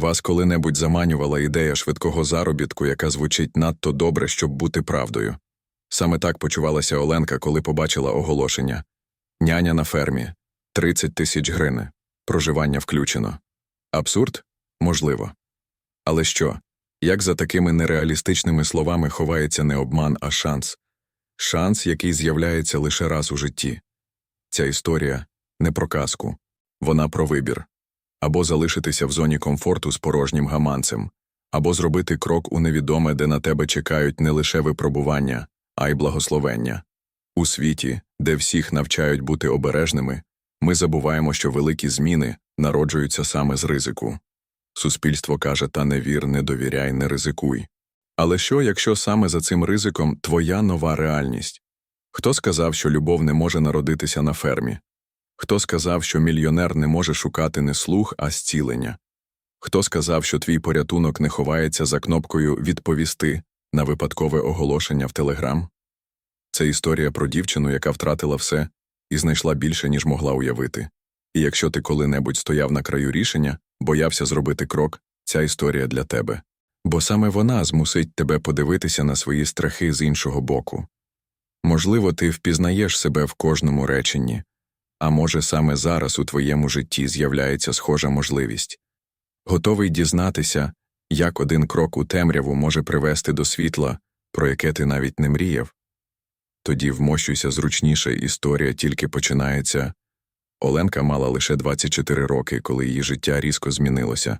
Вас коли-небудь заманювала ідея швидкого заробітку, яка звучить надто добре, щоб бути правдою. Саме так почувалася Оленка, коли побачила оголошення Няня на фермі 30 тисяч гривень. Проживання включено. Абсурд? Можливо. Але що? Як за такими нереалістичними словами ховається не обман, а шанс? Шанс, який з'являється лише раз у житті. Ця історія не про казку, вона про вибір або залишитися в зоні комфорту з порожнім гаманцем, або зробити крок у невідоме, де на тебе чекають не лише випробування, а й благословення. У світі, де всіх навчають бути обережними, ми забуваємо, що великі зміни народжуються саме з ризику. Суспільство каже та не вір, не довіряй, не ризикуй. Але що, якщо саме за цим ризиком твоя нова реальність? Хто сказав, що любов не може народитися на фермі? Хто сказав, що мільйонер не може шукати не слух, а зцілення? Хто сказав, що твій порятунок не ховається за кнопкою Відповісти на випадкове оголошення в Телеграм? Це історія про дівчину, яка втратила все і знайшла більше, ніж могла уявити. І якщо ти коли-небудь стояв на краю рішення, боявся зробити крок, ця історія для тебе. Бо саме вона змусить тебе подивитися на свої страхи з іншого боку. Можливо, ти впізнаєш себе в кожному реченні, а може, саме зараз у твоєму житті з'являється схожа можливість. Готовий дізнатися, як один крок у темряву може привести до світла, про яке ти навіть не мріяв. Тоді вмощуйся зручніше, історія тільки починається. Оленка мала лише 24 роки, коли її життя різко змінилося.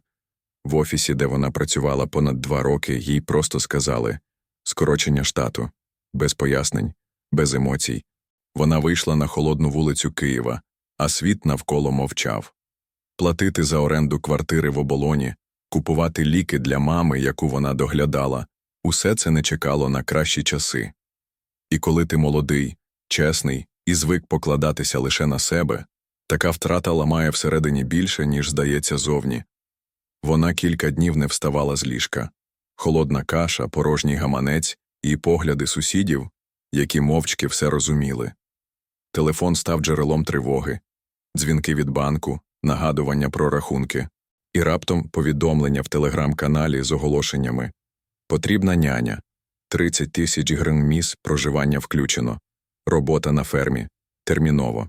В офісі, де вона працювала понад два роки, їй просто сказали скорочення штату, без пояснень, без емоцій. Вона вийшла на холодну вулицю Києва, а світ навколо мовчав. Платити за оренду квартири в оболоні, купувати ліки для мами, яку вона доглядала, усе це не чекало на кращі часи. І коли ти молодий, чесний і звик покладатися лише на себе, така втрата ламає всередині більше, ніж здається зовні. Вона кілька днів не вставала з ліжка. Холодна каша, порожній гаманець і погляди сусідів, які мовчки все розуміли. Телефон став джерелом тривоги, дзвінки від банку, нагадування про рахунки, і раптом повідомлення в телеграм-каналі з оголошеннями Потрібна няня, 30 тисяч гривень проживання включено, робота на фермі, терміново.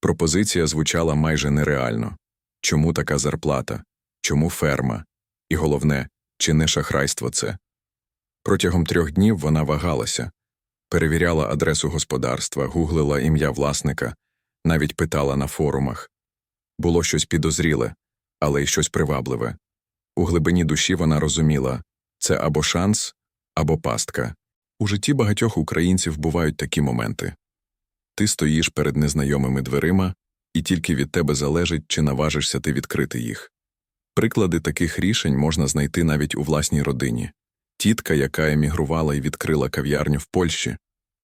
Пропозиція звучала майже нереально. Чому така зарплата? Чому ферма? І головне, чи не шахрайство це? Протягом трьох днів вона вагалася, перевіряла адресу господарства, гуглила ім'я власника, навіть питала на форумах. Було щось підозріле, але й щось привабливе. У глибині душі вона розуміла це або шанс, або пастка. У житті багатьох українців бувають такі моменти. Ти стоїш перед незнайомими дверима, і тільки від тебе залежить, чи наважишся ти відкрити їх. Приклади таких рішень можна знайти навіть у власній родині тітка, яка емігрувала і відкрила кав'ярню в Польщі,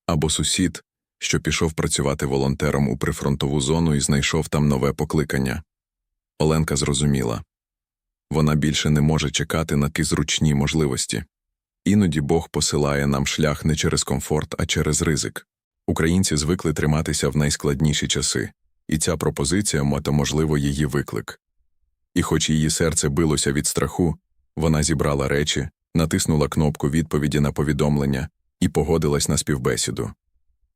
або сусід, що пішов працювати волонтером у прифронтову зону і знайшов там нове покликання. Оленка зрозуміла вона більше не може чекати на ті зручні можливості. Іноді Бог посилає нам шлях не через комфорт, а через ризик. Українці звикли триматися в найскладніші часи, і ця пропозиція мати, можливо, її виклик. І хоч її серце билося від страху, вона зібрала речі, натиснула кнопку відповіді на повідомлення і погодилась на співбесіду.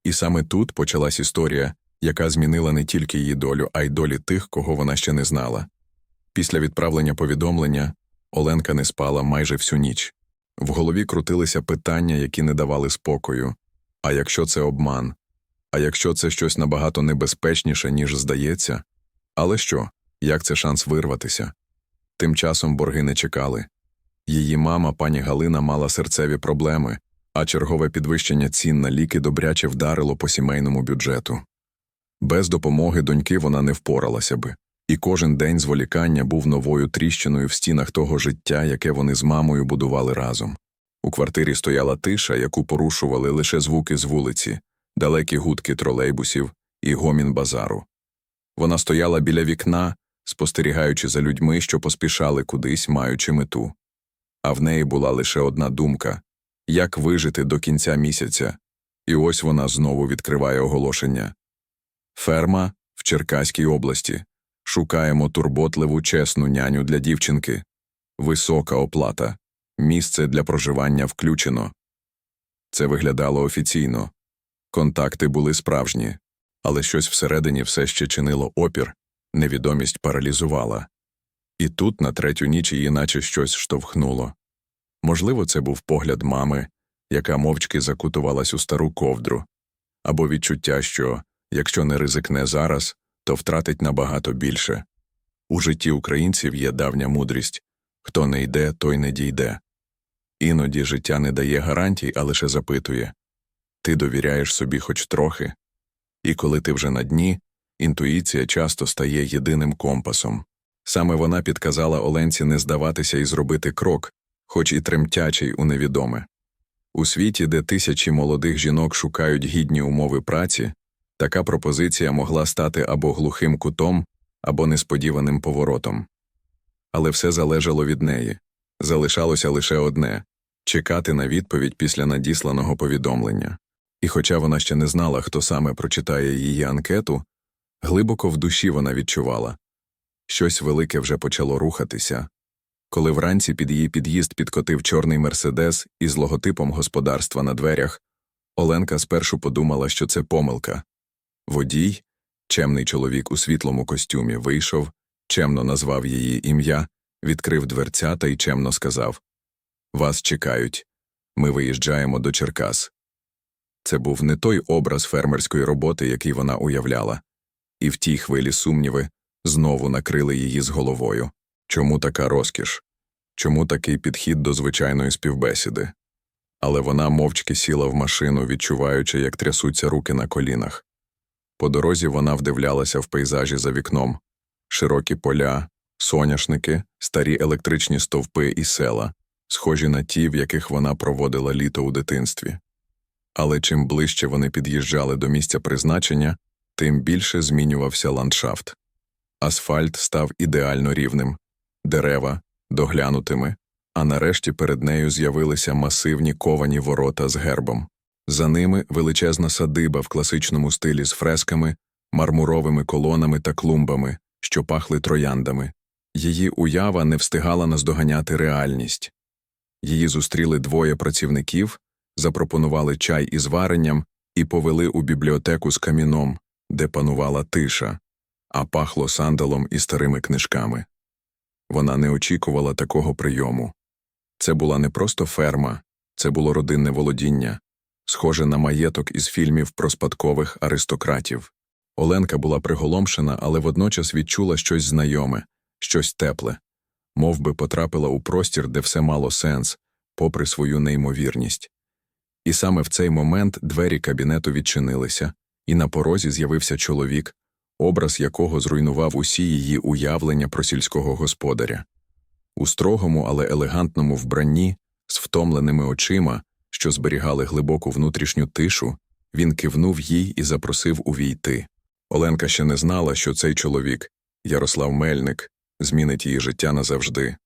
І саме тут почалась історія, яка змінила не тільки її долю, а й долі тих, кого вона ще не знала. Після відправлення повідомлення Оленка не спала майже всю ніч. В голові крутилися питання, які не давали спокою. А якщо це обман? А якщо це щось набагато небезпечніше, ніж здається? Але що, як це шанс вирватися? Тим часом борги не чекали. Її мама, пані Галина, мала серцеві проблеми, а чергове підвищення цін на ліки добряче вдарило по сімейному бюджету. Без допомоги доньки вона не впоралася би, і кожен день зволікання був новою тріщиною в стінах того життя, яке вони з мамою будували разом. У квартирі стояла тиша, яку порушували лише звуки з вулиці, далекі гудки тролейбусів і гомін базару. Вона стояла біля вікна, спостерігаючи за людьми, що поспішали кудись, маючи мету. А в неї була лише одна думка як вижити до кінця місяця, і ось вона знову відкриває оголошення. Ферма в Черкаській області. Шукаємо турботливу чесну няню для дівчинки висока оплата, місце для проживання включено. Це виглядало офіційно. Контакти були справжні, але щось всередині все ще чинило опір, невідомість паралізувала. І тут на третю ніч її наче щось штовхнуло. Можливо, це був погляд мами, яка мовчки закутувалась у стару ковдру, або відчуття, що, якщо не ризикне зараз, то втратить набагато більше. У житті українців є давня мудрість хто не йде, той не дійде. Іноді життя не дає гарантій, а лише запитує ти довіряєш собі хоч трохи. І коли ти вже на дні, інтуїція часто стає єдиним компасом. Саме вона підказала Оленці не здаватися і зробити крок, хоч і тремтячий у невідоме. У світі, де тисячі молодих жінок шукають гідні умови праці, така пропозиція могла стати або глухим кутом, або несподіваним поворотом. Але все залежало від неї. Залишалося лише одне чекати на відповідь після надісланого повідомлення. І хоча вона ще не знала, хто саме прочитає її анкету, глибоко в душі вона відчувала щось велике вже почало рухатися. Коли вранці під її під'їзд підкотив чорний мерседес із логотипом господарства на дверях, Оленка спершу подумала, що це помилка. Водій, чемний чоловік у світлому костюмі, вийшов, чемно назвав її ім'я, відкрив дверцята і чемно сказав Вас чекають. Ми виїжджаємо до Черкас. Це був не той образ фермерської роботи, який вона уявляла, і в тій хвилі сумніви знову накрили її з головою. Чому така розкіш? Чому такий підхід до звичайної співбесіди? Але вона мовчки сіла в машину, відчуваючи, як трясуться руки на колінах. По дорозі вона вдивлялася в пейзажі за вікном широкі поля, соняшники, старі електричні стовпи і села, схожі на ті, в яких вона проводила літо у дитинстві. Але чим ближче вони під'їжджали до місця призначення, тим більше змінювався ландшафт. Асфальт став ідеально рівним, дерева доглянутими, а нарешті перед нею з'явилися масивні ковані ворота з гербом. За ними величезна садиба в класичному стилі з фресками, мармуровими колонами та клумбами, що пахли трояндами. Її уява не встигала наздоганяти реальність. Її зустріли двоє працівників, запропонували чай із варенням і повели у бібліотеку з каміном, де панувала тиша, а пахло сандалом і старими книжками. Вона не очікувала такого прийому. Це була не просто ферма, це було родинне володіння, схоже на маєток із фільмів про спадкових аристократів. Оленка була приголомшена, але водночас відчула щось знайоме, щось тепле, мов би потрапила у простір, де все мало сенс, попри свою неймовірність. І саме в цей момент двері кабінету відчинилися, і на порозі з'явився чоловік, образ якого зруйнував усі її уявлення про сільського господаря. У строгому, але елегантному вбранні, з втомленими очима, що зберігали глибоку внутрішню тишу, він кивнув їй і запросив увійти. Оленка ще не знала, що цей чоловік, Ярослав Мельник, змінить її життя назавжди.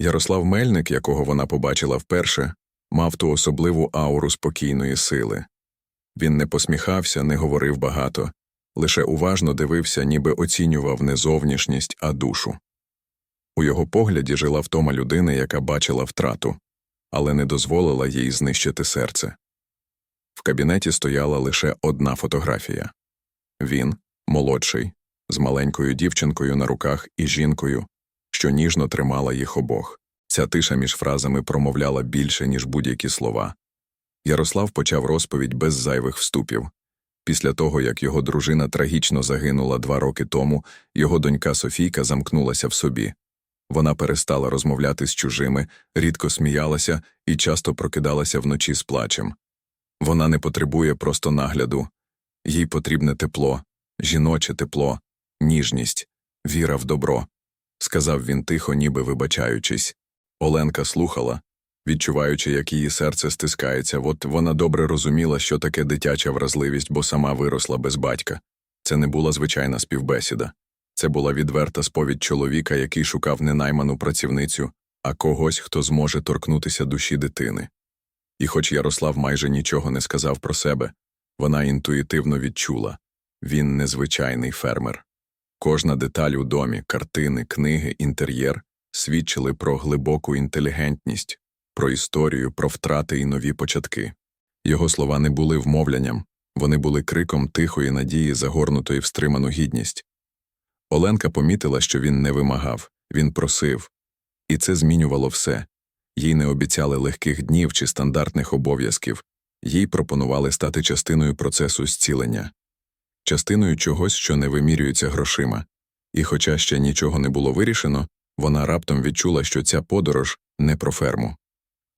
Ярослав Мельник, якого вона побачила вперше, мав ту особливу ауру спокійної сили. Він не посміхався, не говорив багато, лише уважно дивився, ніби оцінював не зовнішність, а душу. У його погляді жила втома людини, яка бачила втрату, але не дозволила їй знищити серце. В кабінеті стояла лише одна фотографія він, молодший, з маленькою дівчинкою на руках і жінкою, що ніжно тримала їх обох. Ця тиша між фразами промовляла більше, ніж будь-які слова. Ярослав почав розповідь без зайвих вступів. Після того, як його дружина трагічно загинула два роки тому, його донька Софійка замкнулася в собі. Вона перестала розмовляти з чужими, рідко сміялася і часто прокидалася вночі з плачем. Вона не потребує просто нагляду, їй потрібне тепло, жіноче тепло, ніжність, віра в добро, сказав він тихо, ніби вибачаючись. Оленка слухала, відчуваючи, як її серце стискається, от вона добре розуміла, що таке дитяча вразливість, бо сама виросла без батька. Це не була звичайна співбесіда. Це була відверта сповідь чоловіка, який шукав не найману працівницю, а когось, хто зможе торкнутися душі дитини. І хоч Ярослав майже нічого не сказав про себе, вона інтуїтивно відчула він незвичайний фермер. Кожна деталь у домі, картини, книги, інтер'єр свідчили про глибоку інтелігентність, про історію, про втрати і нові початки. Його слова не були вмовлянням, вони були криком тихої надії, загорнутої в стриману гідність. Оленка помітила, що він не вимагав, він просив. І це змінювало все. Їй не обіцяли легких днів чи стандартних обов'язків, їй пропонували стати частиною процесу зцілення, частиною чогось, що не вимірюється грошима. І хоча ще нічого не було вирішено, вона раптом відчула, що ця подорож не про ферму.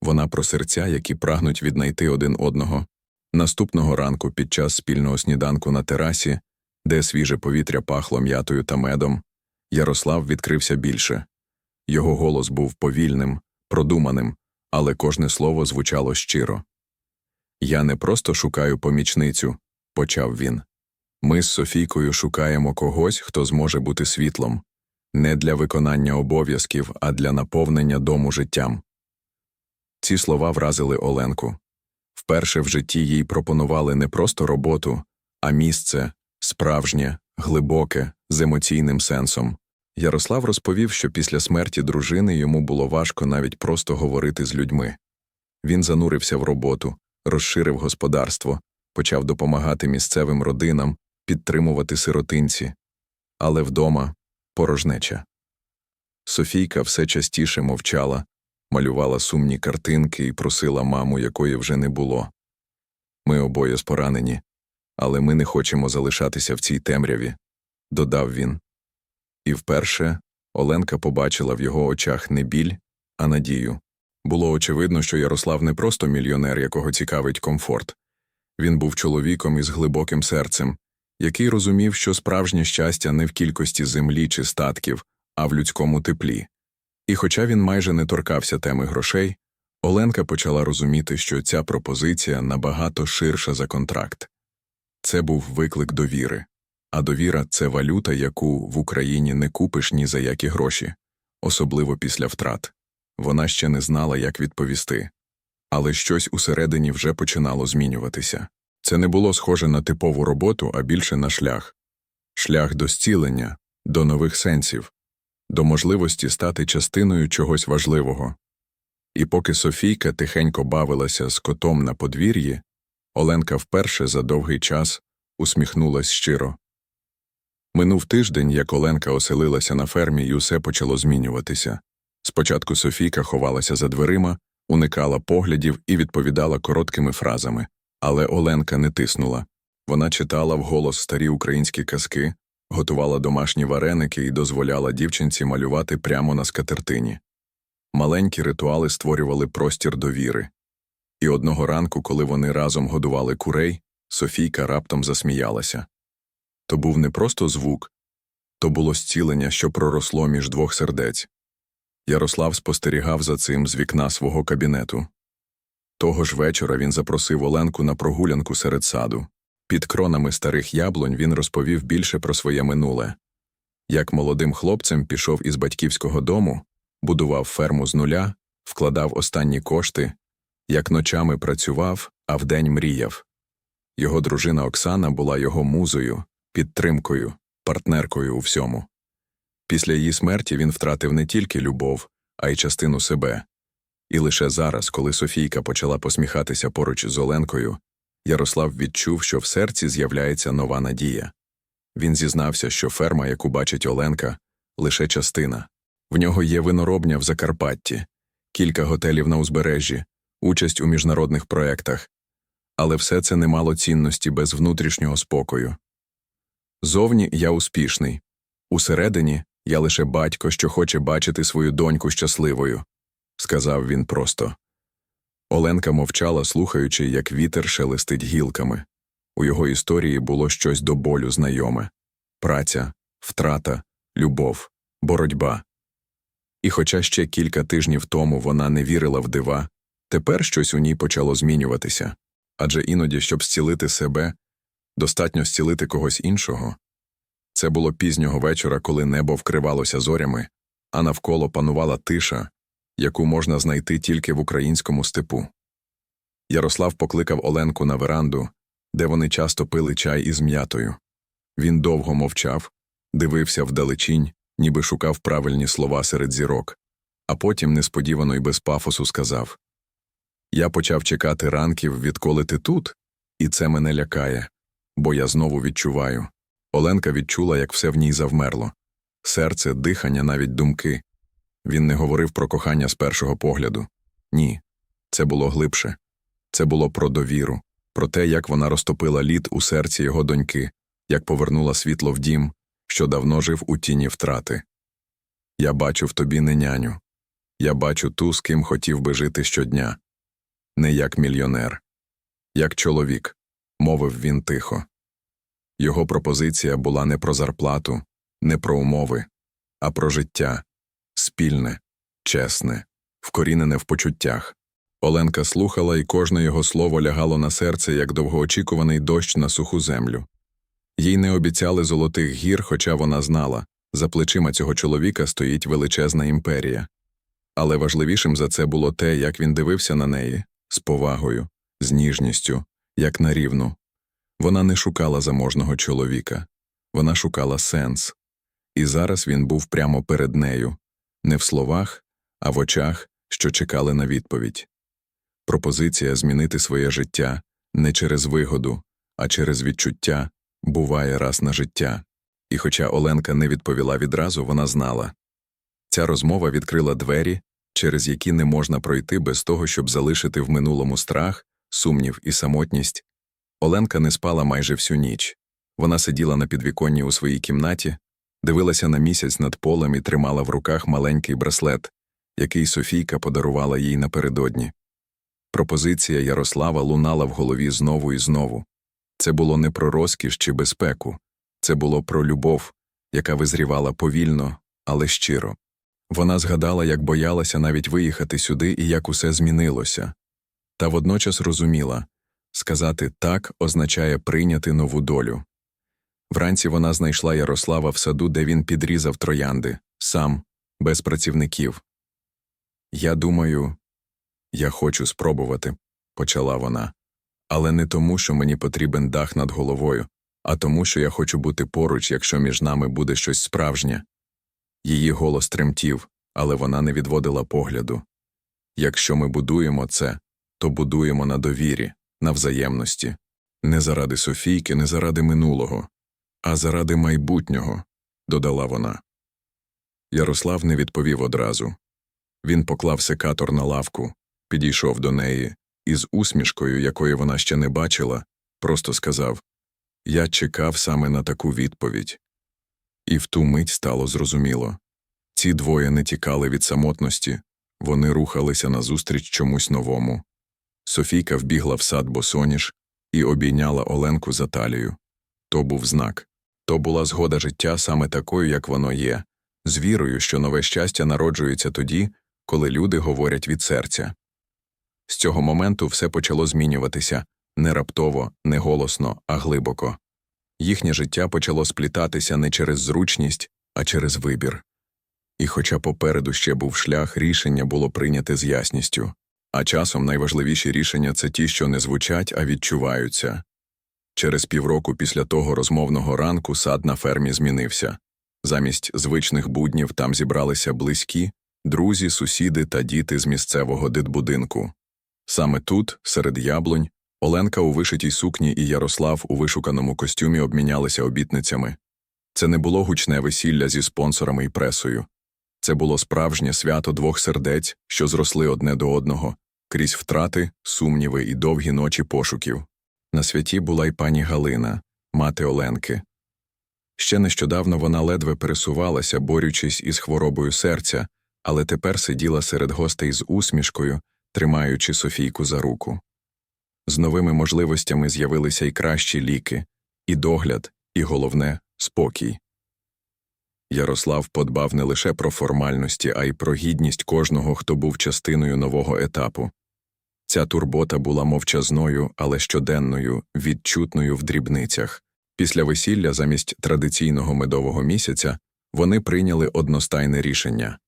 Вона про серця, які прагнуть віднайти один одного. Наступного ранку під час спільного сніданку на терасі, де свіже повітря пахло м'ятою та медом, Ярослав відкрився більше. Його голос був повільним, продуманим, але кожне слово звучало щиро. Я не просто шукаю помічницю, почав він. Ми з Софійкою шукаємо когось, хто зможе бути світлом, не для виконання обов'язків, а для наповнення дому життям. Ці слова вразили Оленку. Вперше в житті їй пропонували не просто роботу, а місце справжнє, глибоке, з емоційним сенсом. Ярослав розповів, що після смерті дружини йому було важко навіть просто говорити з людьми. Він занурився в роботу, розширив господарство, почав допомагати місцевим родинам, підтримувати сиротинці. Але вдома порожнеча. Софійка все частіше мовчала, малювала сумні картинки і просила маму, якої вже не було. Ми обоє споранені, але ми не хочемо залишатися в цій темряві, додав він. І вперше Оленка побачила в його очах не біль, а надію. Було очевидно, що Ярослав не просто мільйонер, якого цікавить комфорт. Він був чоловіком із глибоким серцем, який розумів, що справжнє щастя не в кількості землі чи статків, а в людському теплі. І хоча він майже не торкався теми грошей, Оленка почала розуміти, що ця пропозиція набагато ширша за контракт. Це був виклик довіри. А довіра це валюта, яку в Україні не купиш ні за які гроші, особливо після втрат. Вона ще не знала, як відповісти. Але щось усередині вже починало змінюватися. Це не було схоже на типову роботу, а більше на шлях шлях до зцілення, до нових сенсів, до можливості стати частиною чогось важливого. І поки Софійка тихенько бавилася з котом на подвір'ї, Оленка вперше за довгий час усміхнулась щиро. Минув тиждень, як Оленка оселилася на фермі, і усе почало змінюватися. Спочатку Софійка ховалася за дверима, уникала поглядів і відповідала короткими фразами, але Оленка не тиснула. Вона читала вголос старі українські казки, готувала домашні вареники і дозволяла дівчинці малювати прямо на скатертині. Маленькі ритуали створювали простір довіри. І одного ранку, коли вони разом годували курей, Софійка раптом засміялася. То був не просто звук, то було зцілення, що проросло між двох сердець. Ярослав спостерігав за цим з вікна свого кабінету. Того ж вечора він запросив Оленку на прогулянку серед саду. Під кронами старих яблунь він розповів більше про своє минуле. Як молодим хлопцем пішов із батьківського дому, будував ферму з нуля, вкладав останні кошти, як ночами працював, а вдень мріяв. Його дружина Оксана була його музою, підтримкою, партнеркою у всьому. Після її смерті він втратив не тільки любов, а й частину себе. І лише зараз, коли Софійка почала посміхатися поруч з Оленкою, Ярослав відчув, що в серці з'являється нова надія. Він зізнався, що ферма, яку бачить Оленка, лише частина. В нього є виноробня в Закарпатті, кілька готелів на узбережжі, участь у міжнародних проєктах, але все це не мало цінності без внутрішнього спокою. Зовні я успішний, усередині я лише батько, що хоче бачити свою доньку щасливою, сказав він просто. Оленка мовчала, слухаючи, як вітер шелестить гілками. У його історії було щось до болю знайоме праця, втрата, любов, боротьба. І хоча ще кілька тижнів тому вона не вірила в дива, тепер щось у ній почало змінюватися адже іноді, щоб зцілити себе, достатньо зцілити когось іншого. Це було пізнього вечора, коли небо вкривалося зорями, а навколо панувала тиша, яку можна знайти тільки в українському степу. Ярослав покликав Оленку на веранду, де вони часто пили чай із м'ятою. Він довго мовчав, дивився вдалечінь, ніби шукав правильні слова серед зірок. а потім несподівано і без пафосу сказав Я почав чекати ранків, відколи ти тут, і це мене лякає, бо я знову відчуваю. Оленка відчула, як все в ній завмерло серце, дихання, навіть думки. Він не говорив про кохання з першого погляду. Ні, це було глибше. Це було про довіру, про те, як вона розтопила лід у серці його доньки, як повернула світло в дім, що давно жив у тіні втрати. Я бачу в тобі не няню. Я бачу ту, з ким хотів би жити щодня. Не як мільйонер, як чоловік, мовив він тихо. Його пропозиція була не про зарплату, не про умови, а про життя спільне, чесне, вкорінене в почуттях. Оленка слухала, і кожне його слово лягало на серце, як довгоочікуваний дощ на суху землю. Їй не обіцяли золотих гір, хоча вона знала за плечима цього чоловіка стоїть величезна імперія. Але важливішим за це було те, як він дивився на неї з повагою, з ніжністю, як на рівну. Вона не шукала заможного чоловіка, вона шукала сенс. І зараз він був прямо перед нею, не в словах, а в очах, що чекали на відповідь. Пропозиція змінити своє життя не через вигоду, а через відчуття буває раз на життя. І хоча Оленка не відповіла відразу, вона знала. Ця розмова відкрила двері, через які не можна пройти без того, щоб залишити в минулому страх, сумнів і самотність. Оленка не спала майже всю ніч. Вона сиділа на підвіконні у своїй кімнаті, дивилася на місяць над полем і тримала в руках маленький браслет, який Софійка подарувала їй напередодні. Пропозиція Ярослава лунала в голові знову і знову. Це було не про розкіш чи безпеку, це було про любов, яка визрівала повільно, але щиро. Вона згадала, як боялася навіть виїхати сюди і як усе змінилося. Та водночас розуміла сказати так означає прийняти нову долю. Вранці вона знайшла Ярослава в саду, де він підрізав троянди, сам, без працівників. Я думаю, я хочу спробувати, почала вона, але не тому, що мені потрібен дах над головою, а тому, що я хочу бути поруч, якщо між нами буде щось справжнє. Її голос тремтів, але вона не відводила погляду. Якщо ми будуємо це, то будуємо на довірі, на взаємності, не заради Софійки, не заради минулого, а заради майбутнього, додала вона. Ярослав не відповів одразу. Він поклав секатор на лавку, підійшов до неї і з усмішкою, якої вона ще не бачила, просто сказав Я чекав саме на таку відповідь. І в ту мить стало зрозуміло ці двоє не тікали від самотності, вони рухалися назустріч чомусь новому. Софійка вбігла в сад босоніж і обійняла Оленку за талію. То був знак то була згода життя саме такою, як воно є, з вірою, що нове щастя народжується тоді, коли люди говорять від серця. З цього моменту все почало змінюватися не раптово, не голосно, а глибоко. Їхнє життя почало сплітатися не через зручність, а через вибір. І хоча попереду ще був шлях, рішення було прийняте з ясністю, а часом найважливіші рішення це ті, що не звучать, а відчуваються. Через півроку після того розмовного ранку сад на фермі змінився. Замість звичних буднів там зібралися близькі, друзі, сусіди та діти з місцевого дитбудинку. Саме тут, серед яблунь, Оленка у вишитій сукні і Ярослав у вишуканому костюмі обмінялися обітницями. Це не було гучне весілля зі спонсорами і пресою. Це було справжнє свято двох сердець, що зросли одне до одного, крізь втрати, сумніви і довгі ночі пошуків. На святі була й пані Галина, мати Оленки. Ще нещодавно вона ледве пересувалася, борючись із хворобою серця, але тепер сиділа серед гостей з усмішкою, тримаючи Софійку за руку. З новими можливостями з'явилися й кращі ліки, і догляд, і головне спокій. Ярослав подбав не лише про формальності, а й про гідність кожного, хто був частиною нового етапу. Ця турбота була мовчазною, але щоденною, відчутною в дрібницях. Після весілля, замість традиційного медового місяця, вони прийняли одностайне рішення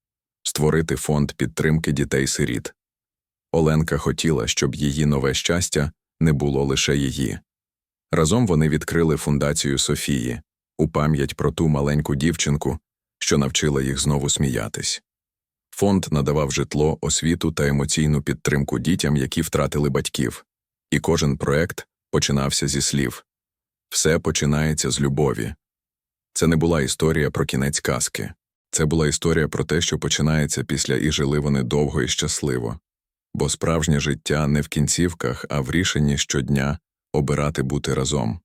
створити фонд підтримки дітей-сиріт. Оленка хотіла, щоб її нове щастя не було лише її. Разом вони відкрили фундацію Софії у пам'ять про ту маленьку дівчинку, що навчила їх знову сміятись. Фонд надавав житло, освіту та емоційну підтримку дітям, які втратили батьків. І кожен проект починався зі слів Все починається з любові. Це не була історія про кінець казки. Це була історія про те, що починається після і жили вони довго і щасливо. Бо справжнє життя не в кінцівках, а в рішенні щодня обирати бути разом.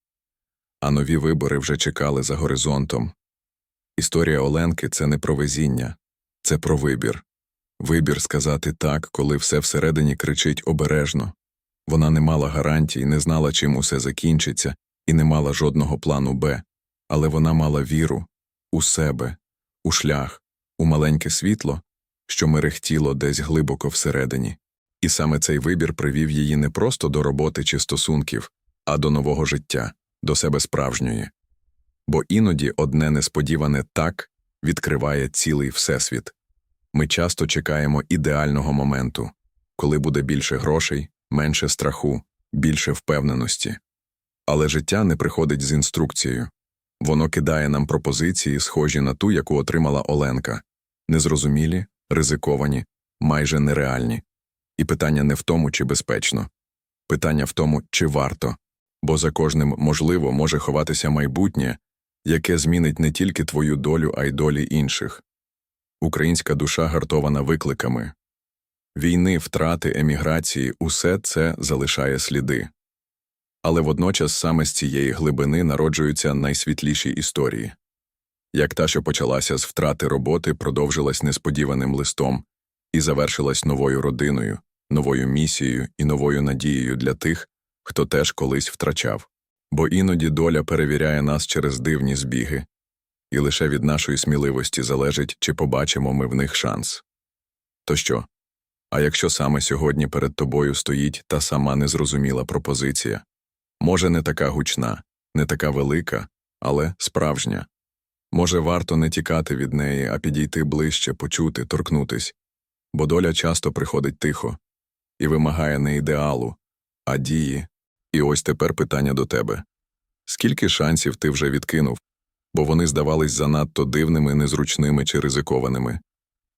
А нові вибори вже чекали за горизонтом. Історія Оленки це не про везіння, це про вибір. Вибір сказати так, коли все всередині кричить обережно. Вона не мала гарантій, не знала, чим усе закінчиться, і не мала жодного плану Б, але вона мала віру у себе, у шлях, у маленьке світло, що мерехтіло десь глибоко всередині. І саме цей вибір привів її не просто до роботи чи стосунків, а до нового життя, до себе справжньої. Бо іноді одне несподіване так відкриває цілий всесвіт. Ми часто чекаємо ідеального моменту, коли буде більше грошей, менше страху, більше впевненості. Але життя не приходить з інструкцією. Воно кидає нам пропозиції, схожі на ту, яку отримала Оленка незрозумілі, ризиковані, майже нереальні. І питання не в тому, чи безпечно. Питання в тому, чи варто, бо за кожним можливо може ховатися майбутнє, яке змінить не тільки твою долю, а й долі інших. Українська душа гартована викликами. Війни, втрати, еміграції усе це залишає сліди. Але водночас саме з цієї глибини народжуються найсвітліші історії. Як та, що почалася з втрати роботи, продовжилась несподіваним листом і завершилась новою родиною, новою місією і новою надією для тих, хто теж колись втрачав. Бо іноді доля перевіряє нас через дивні збіги, і лише від нашої сміливості залежить, чи побачимо ми в них шанс. То що? А якщо саме сьогодні перед тобою стоїть та сама незрозуміла пропозиція? Може, не така гучна, не така велика, але справжня. Може, варто не тікати від неї, а підійти ближче, почути, торкнутись, бо доля часто приходить тихо і вимагає не ідеалу, а дії. І ось тепер питання до тебе скільки шансів ти вже відкинув, бо вони здавались занадто дивними, незручними чи ризикованими?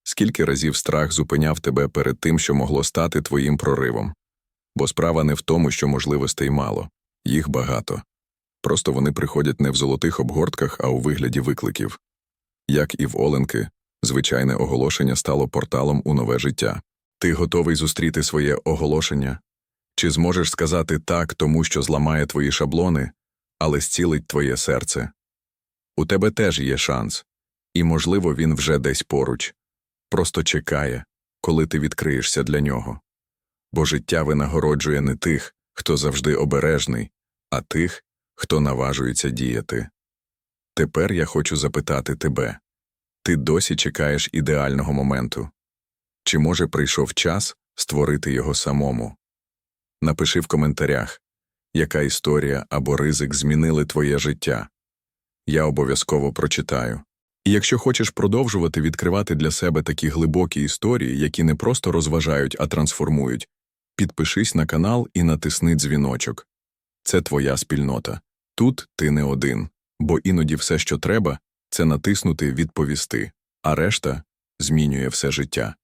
Скільки разів страх зупиняв тебе перед тим, що могло стати твоїм проривом? Бо справа не в тому, що можливостей мало, їх багато. Просто вони приходять не в золотих обгортках, а у вигляді викликів. Як і в Оленки, звичайне оголошення стало порталом у нове життя. Ти готовий зустріти своє оголошення? Чи зможеш сказати так тому, що зламає твої шаблони, але зцілить твоє серце? У тебе теж є шанс, і, можливо, він вже десь поруч, просто чекає, коли ти відкриєшся для нього. Бо життя винагороджує не тих, хто завжди обережний, а тих, хто наважується діяти. Тепер я хочу запитати тебе ти досі чекаєш ідеального моменту? Чи, може, прийшов час створити його самому? Напиши в коментарях, яка історія або ризик змінили твоє життя. Я обов'язково прочитаю. І якщо хочеш продовжувати відкривати для себе такі глибокі історії, які не просто розважають, а трансформують, підпишись на канал і натисни дзвіночок. Це твоя спільнота. Тут ти не один, бо іноді все, що треба, це натиснути відповісти, а решта змінює все життя.